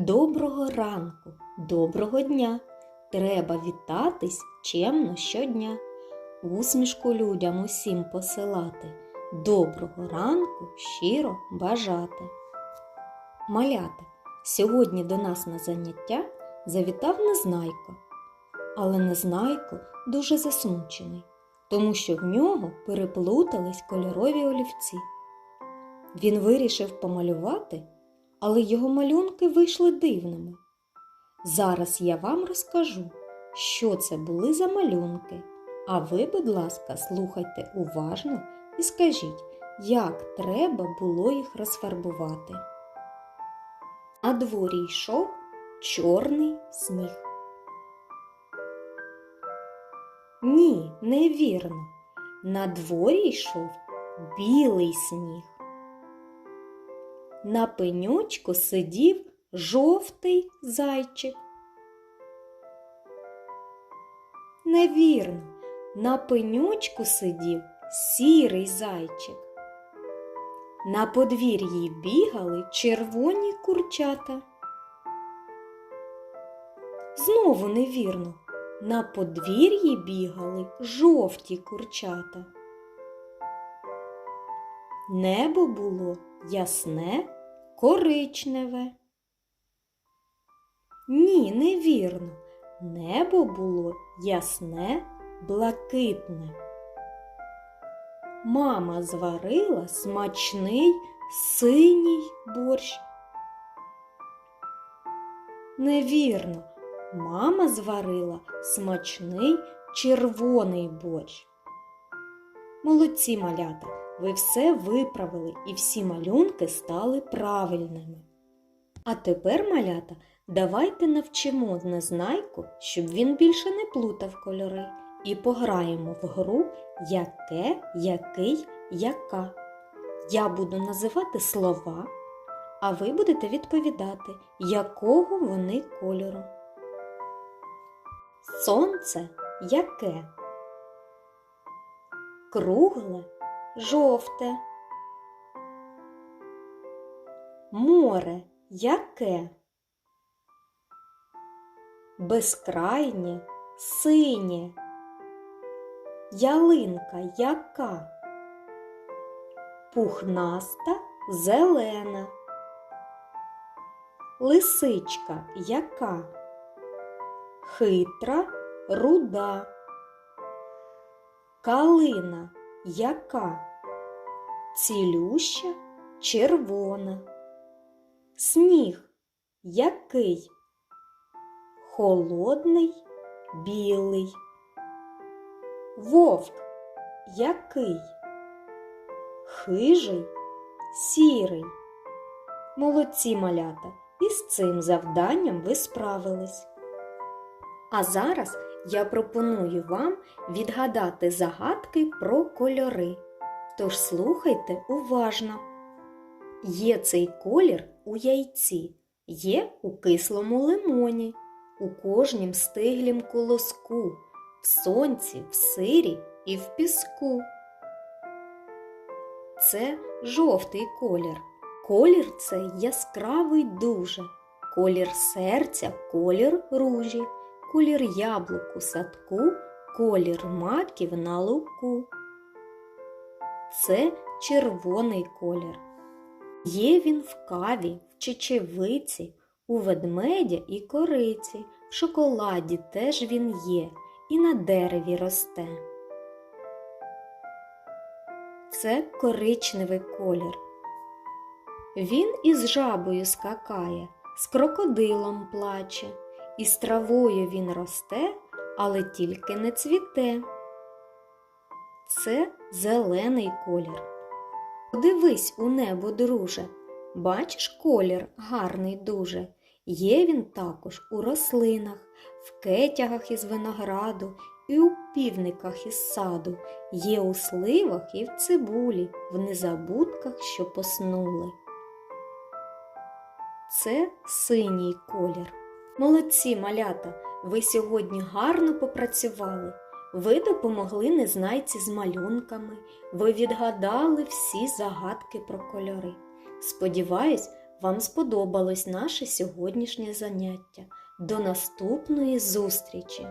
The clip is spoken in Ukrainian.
Доброго ранку, доброго дня. Треба вітатись чемно щодня. Усмішку людям усім посилати. Доброго ранку щиро бажати. Малята, сьогодні до нас на заняття завітав Незнайко. Але Незнайко дуже засмучений, тому що в нього переплутались кольорові олівці. Він вирішив помалювати але його малюнки вийшли дивними. Зараз я вам розкажу, що це були за малюнки, а ви, будь ласка, слухайте уважно і скажіть, як треба було їх розфарбувати. На дворі йшов чорний сніг. Ні, невірно. На дворі йшов білий сніг. На пенючку сидів жовтий зайчик. Невірно, на пенючку сидів сірий зайчик. На подвір'ї бігали червоні курчата. Знову невірно, на подвір'ї бігали жовті курчата. Небо було ясне, коричневе. Ні, невірно. Небо було ясне, блакитне. Мама зварила смачний синій борщ. Невірно, мама зварила смачний червоний борщ. Молодці малята, ви все виправили і всі малюнки стали правильними. А тепер, малята, давайте навчимо незнайку, щоб він більше не плутав кольори, і пограємо в гру яке, який, яка. Я буду називати слова, а ви будете відповідати, якого вони кольору. Сонце яке? Кругле жовте. Море яке? Безкрайнє синє. Ялинка яка? Пухнаста зелена. Лисичка яка? Хитра руда. Калина яка? Цілюща червона. Сніг який? Холодний білий. Вовк який? Хижий сірий. Молодці малята, і з цим завданням ви справились. А зараз я пропоную вам відгадати загадки про кольори. Тож слухайте уважно. Є цей колір у яйці, є у кислому лимоні, у кожнім стиглім колоску, в сонці, в сирі і в піску. Це жовтий колір. Колір цей яскравий дуже. Колір серця, колір ружі, колір яблук у садку, колір маків на луку. Це червоний колір. Є він в каві, в чечевиці, у ведмедя і кориці, в шоколаді теж він є і на дереві росте. Це коричневий колір. Він із жабою скакає, з крокодилом плаче, і з травою він росте, але тільки не цвіте. Це зелений колір. Подивись у небо, друже, бачиш колір гарний дуже. Є він також у рослинах, в кетягах із винограду і у півниках із саду, є у сливах і в цибулі, в незабудках, що поснули. Це синій колір. Молодці малята, ви сьогодні гарно попрацювали. Ви допомогли незнайці з малюнками, ви відгадали всі загадки про кольори. Сподіваюсь, вам сподобалось наше сьогоднішнє заняття. До наступної зустрічі!